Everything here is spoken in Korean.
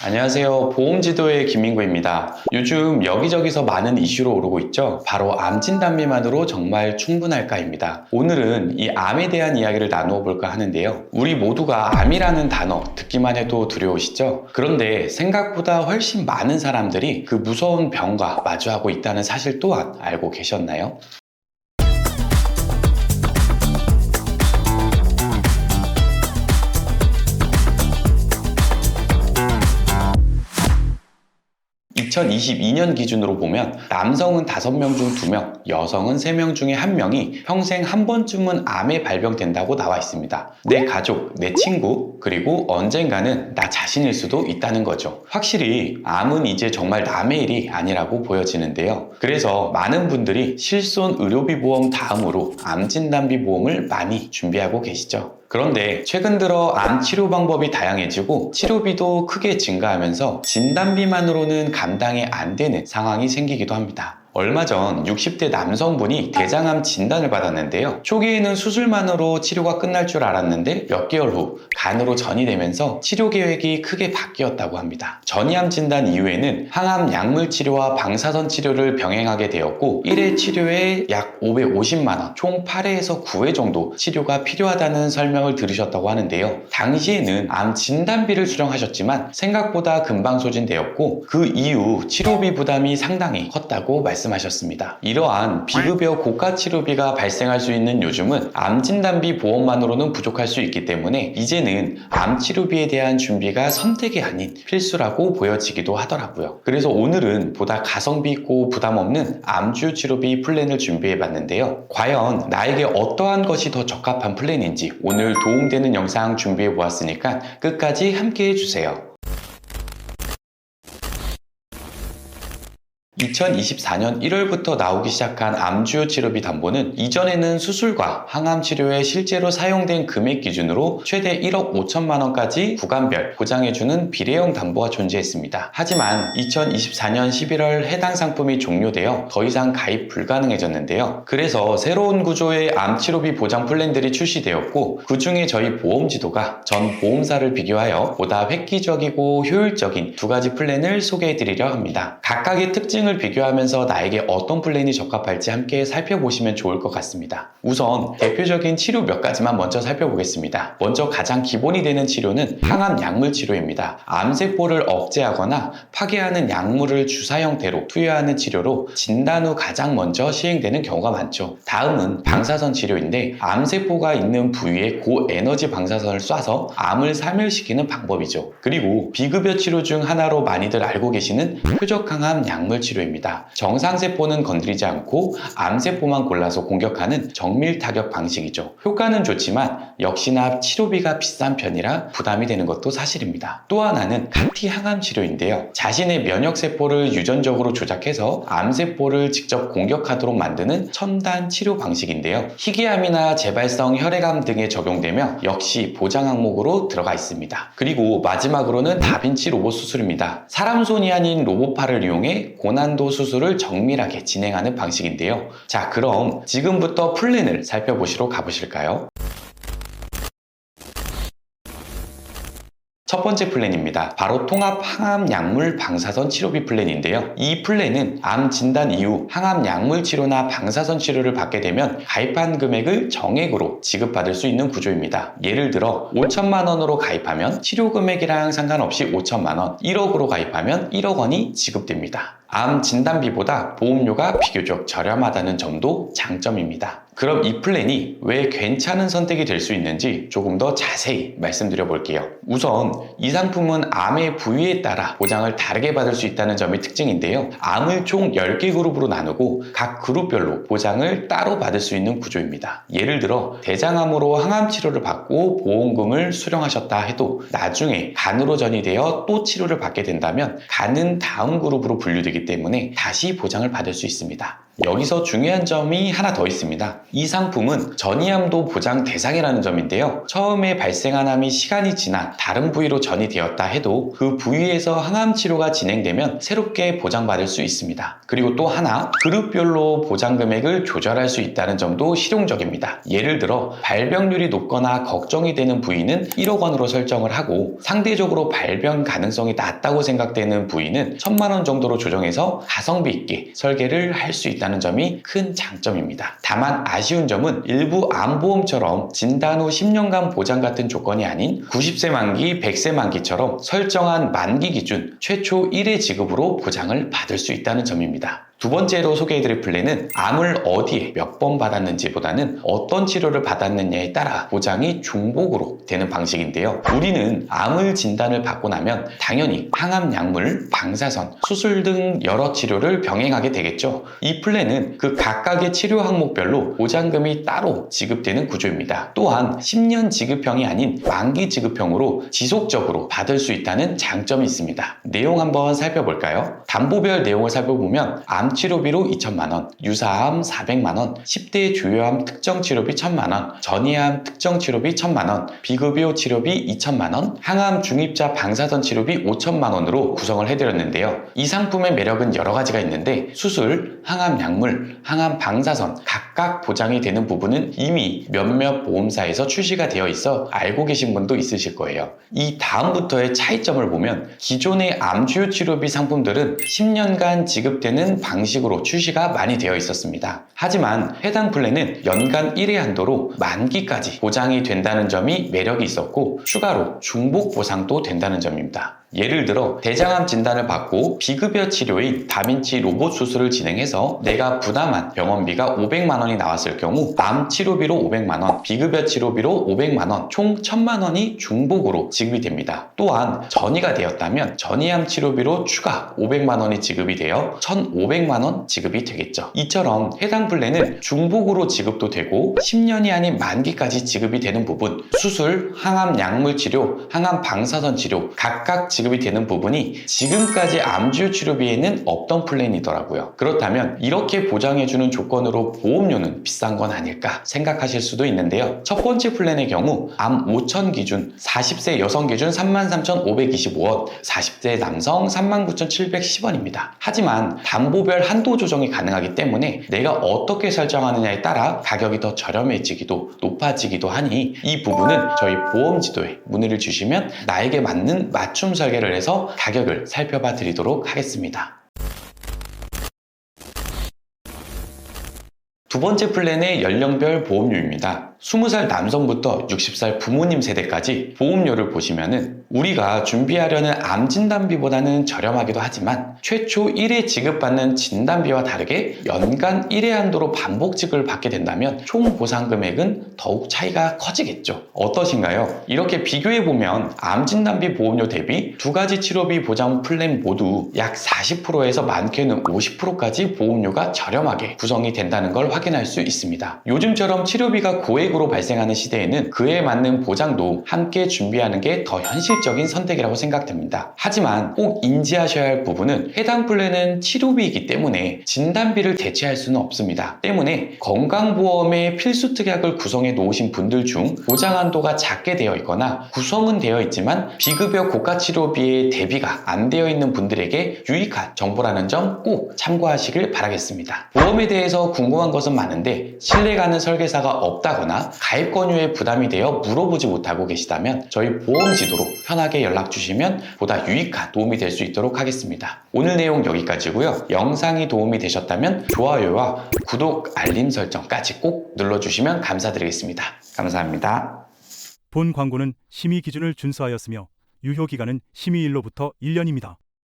안녕하세요. 보험지도의 김민구입니다. 요즘 여기저기서 많은 이슈로 오르고 있죠. 바로 암 진단비만으로 정말 충분할까입니다. 오늘은 이 암에 대한 이야기를 나누어 볼까 하는데요. 우리 모두가 암이라는 단어 듣기만 해도 두려우시죠? 그런데 생각보다 훨씬 많은 사람들이 그 무서운 병과 마주하고 있다는 사실 또한 알고 계셨나요? 2022년 기준으로 보면 남성은 5명 중 2명, 여성은 3명 중에 1명이 평생 한 번쯤은 암에 발병된다고 나와 있습니다. 내 가족, 내 친구, 그리고 언젠가는 나 자신일 수도 있다는 거죠. 확실히 암은 이제 정말 남의 일이 아니라고 보여지는데요. 그래서 많은 분들이 실손 의료비 보험 다음으로 암 진단비 보험을 많이 준비하고 계시죠. 그런데 최근 들어 암 치료 방법이 다양해지고 치료비도 크게 증가하면서 진단비만으로는 감당이 안 되는 상황이 생기기도 합니다. 얼마 전 60대 남성분이 대장암 진단을 받았는데요. 초기에는 수술만으로 치료가 끝날 줄 알았는데 몇 개월 후 간으로 전이 되면서 치료 계획이 크게 바뀌었다고 합니다. 전이암 진단 이후에는 항암 약물 치료와 방사선 치료를 병행하게 되었고 1회 치료에 약 550만원, 총 8회에서 9회 정도 치료가 필요하다는 설명을 들으셨다고 하는데요. 당시에는 암 진단비를 수령하셨지만 생각보다 금방 소진되었고 그 이후 치료비 부담이 상당히 컸다고 말씀하셨습니다. 이러한 비급여 고가 치료비가 발생할 수 있는 요즘은 암 진단비 보험만으로는 부족할 수 있기 때문에 이제는 암 치료비에 대한 준비가 선택이 아닌 필수라고 보여지기도 하더라고요. 그래서 오늘은 보다 가성비 있고 부담 없는 암주 치료비 플랜을 준비해 봤는데요. 과연 나에게 어떠한 것이 더 적합한 플랜인지 오늘 도움되는 영상 준비해 보았으니까 끝까지 함께 해주세요. 2024년 1월부터 나오기 시작한 암주요 치료비 담보는 이전에는 수술과 항암 치료에 실제로 사용된 금액 기준으로 최대 1억 5천만 원까지 구간별 보장해주는 비례형 담보가 존재했습니다. 하지만 2024년 11월 해당 상품이 종료되어 더 이상 가입 불가능해졌는데요. 그래서 새로운 구조의 암 치료비 보장 플랜들이 출시되었고 그 중에 저희 보험지도가 전 보험사를 비교하여 보다 획기적이고 효율적인 두 가지 플랜을 소개해드리려 합니다. 각각의 특징을 비교하면서 나에게 어떤 플랜이 적합할지 함께 살펴보시면 좋을 것 같습니다. 우선 대표적인 치료 몇 가지만 먼저 살펴보겠습니다. 먼저 가장 기본이 되는 치료는 항암 약물 치료입니다. 암세포를 억제하거나 파괴하는 약물을 주사 형태로 투여하는 치료로 진단 후 가장 먼저 시행되는 경우가 많죠. 다음은 방사선 치료인데 암세포가 있는 부위에 고에너지 방사선을 쏴서 암을 사멸시키는 방법이죠. 그리고 비급여 치료 중 하나로 많이들 알고 계시는 표적항암 약물 치료 입니다. 정상세포는 건드리지 않고 암세포만 골라서 공격하는 정밀 타격 방식이죠. 효과는 좋지만 역시나 치료비가 비싼 편이라 부담이 되는 것도 사실입니다. 또 하나는 카티 항암 치료인데요. 자신의 면역세포를 유전적으로 조작해서 암세포를 직접 공격하도록 만드는 첨단 치료 방식인데요. 희귀암이나 재발성 혈액암 등에 적용되며 역시 보장 항목으로 들어가 있습니다. 그리고 마지막으로는 다빈치 로봇 수술입니다. 사람 손이 아닌 로봇팔을 이용해 고난도 수술을 정밀하게 진행하는 방식인데요. 자, 그럼 지금부터 플랜을 살펴보시러 가보실까요? 첫 번째 플랜입니다. 바로 통합 항암 약물 방사선 치료비 플랜인데요. 이 플랜은 암 진단 이후 항암 약물 치료나 방사선 치료를 받게 되면 가입한 금액을 정액으로 지급받을 수 있는 구조입니다. 예를 들어 5천만 원으로 가입하면 치료 금액이랑 상관없이 5천만 원, 1억으로 가입하면 1억 원이 지급됩니다. 암 진단비보다 보험료가 비교적 저렴하다는 점도 장점입니다. 그럼 이 플랜이 왜 괜찮은 선택이 될 수 있는지 조금 더 자세히 말씀드려 볼게요. 우선 이 상품은 암의 부위에 따라 보장을 다르게 받을 수 있다는 점이 특징인데요. 암을 총 10개 그룹으로 나누고 각 그룹별로 보장을 따로 받을 수 있는 구조입니다. 예를 들어 대장암으로 항암 치료를 받고 보험금을 수령하셨다 해도 나중에 간으로 전이되어 또 치료를 받게 된다면 간은 다음 그룹으로 분류되기 때문에 다시 보장을 받을 수 있습니다. 여기서 중요한 점이 하나 더 있습니다. 이 상품은 전이암도 보장 대상이라는 점인데요. 처음에 발생한 암이 시간이 지나 다른 부위로 전이 되었다 해도 그 부위에서 항암 치료가 진행되면 새롭게 보장받을 수 있습니다. 그리고 또 하나 그룹별로 보장 금액을 조절할 수 있다는 점도 실용적입니다. 예를 들어 발병률이 높거나 걱정이 되는 부위는 1억 원으로 설정을 하고 상대적으로 발병 가능성이 낮다고 생각되는 부위는 1천만 원 정도로 조정해서 가성비 있게 설계를 할 수 있다 는 점이 큰 장점입니다. 다만 아쉬운 점은 일부 암보험처럼 진단 후 10년간 보장 같은 조건이 아닌 90세 만기, 100세 만기처럼 설정한 만기 기준 최초 1회 지급으로 보장을 받을 수 있다는 점입니다. 두 번째로 소개해드릴 플랜은 암을 어디에 몇 번 받았는지보다는 어떤 치료를 받았느냐에 따라 보장이 중복으로 되는 방식인데요. 우리는 암을 진단을 받고 나면 당연히 항암 약물, 방사선, 수술 등 여러 치료를 병행하게 되겠죠. 이 플랜은 그 각각의 치료 항목별로 보장금이 따로 지급되는 구조입니다. 또한 10년 지급형이 아닌 만기 지급형으로 지속적으로 받을 수 있다는 장점이 있습니다. 내용 한번 살펴볼까요? 담보별 내용을 살펴보면 암 치료비로 2천만 원, 유사암 400만 원, 10대 주요암 특정 치료비 1천만 원, 전이암 특정 치료비 1천만 원, 비급여 치료비 2천만 원, 항암 중입자 방사선 치료비 5천만 원으로 구성을 해드렸는데요. 이 상품의 매력은 여러 가지가 있는데 수술, 항암 약물, 항암 방사선 각각 보장이 되는 부분은 이미 몇몇 보험사에서 출시가 되어 있어 알고 계신 분도 있으실 거예요. 이 다음부터의 차이점을 보면 기존의 암 주요 치료비 상품들은 10년간 지급되는 방 식으로 출시가 많이 되어 있었습니다. 하지만 해당 플랜은 연간 1회 한도로 만기까지 보장이 된다는 점이 매력이 있었고 추가로 중복 보상도 된다는 점입니다. 예를 들어 대장암 진단을 받고 비급여 치료인 다빈치 로봇 수술을 진행해서 내가 부담한 병원비가 500만 원이 나왔을 경우 암 치료비로 500만 원, 비급여 치료비로 500만 원, 총 1000만 원이 중복으로 지급이 됩니다. 또한 전이가 되었다면 전이암 치료비로 추가 500만 원이 지급이 되어 1,500만 원 지급이 되겠죠. 이처럼 해당 플랜은 중복으로 지급도 되고 10년이 아닌 만기까지 지급이 되는 부분, 수술, 항암 약물 치료, 항암 방사선 치료 각각 지급이 되는 부분이 지금까지 암주 치료비에는 없던 플랜이더라고요. 그렇다면 이렇게 보장해주는 조건으로 보험료는 비싼 건 아닐까 생각하실 수도 있는데요. 첫 번째 플랜의 경우 암 5천 기준 40세 여성 기준 33,525원, 40대 남성 39,710원입니다. 하지만 담보별 한도 조정이 가능하기 때문에 내가 어떻게 설정하느냐에 따라 가격이 더 저렴해지기도 높아지기도 하니 이 부분은 저희 보험 지도에 문의를 주시면 나에게 맞는 맞춤 설 계를 해서 가격을 살펴봐 드리도록 하겠습니다. 두 번째 플랜의 연령별 보험료입니다. 20살 남성부터 60살 부모님 세대까지 보험료를 보시면은 우리가 준비하려는 암 진단비보다는 저렴하기도 하지만 최초 1회 지급받는 진단비와 다르게 연간 1회 한도로 반복 지급을 받게 된다면 총 보상 금액은 더욱 차이가 커지겠죠. 어떠신가요? 이렇게 비교해 보면 암 진단비 보험료 대비 두 가지 치료비 보장 플랜 모두 약 40%에서 많게는 50%까지 보험료가 저렴하게 구성이 된다는 걸 확인할 수 있습니다. 요즘처럼 치료비가 고액 으로 발생하는 시대에는 그에 맞는 보장도 함께 준비하는 게 더 현실적인 선택이라고 생각됩니다. 하지만 꼭 인지하셔야 할 부분은 해당 플랜은 치료비이기 때문에 진단비를 대체할 수는 없습니다. 때문에 건강보험의 필수 특약을 구성해 놓으신 분들 중 보장 한도가 작게 되어 있거나 구성은 되어 있지만 비급여 고가 치료비의 대비가 안 되어 있는 분들에게 유익한 정보라는 점 꼭 참고하시길 바라겠습니다. 보험에 대해서 궁금한 것은 많은데 신뢰가는 설계사가 없다거 나 가입 권유에 부담이 되어 물어보지 못하고 계시다면 저희 보험 지도로 편하게 연락 주시면 보다 유익한 도움이 될 수 있도록 하겠습니다. 오늘 내용 여기까지고요. 영상이 도움이 되셨다면 좋아요와 구독, 알림 설정까지 꼭 눌러주시면 감사드리겠습니다. 감사합니다. 본 광고는 심의 기준을 준수하였으며 유효 기간은 심의일로부터 1년입니다.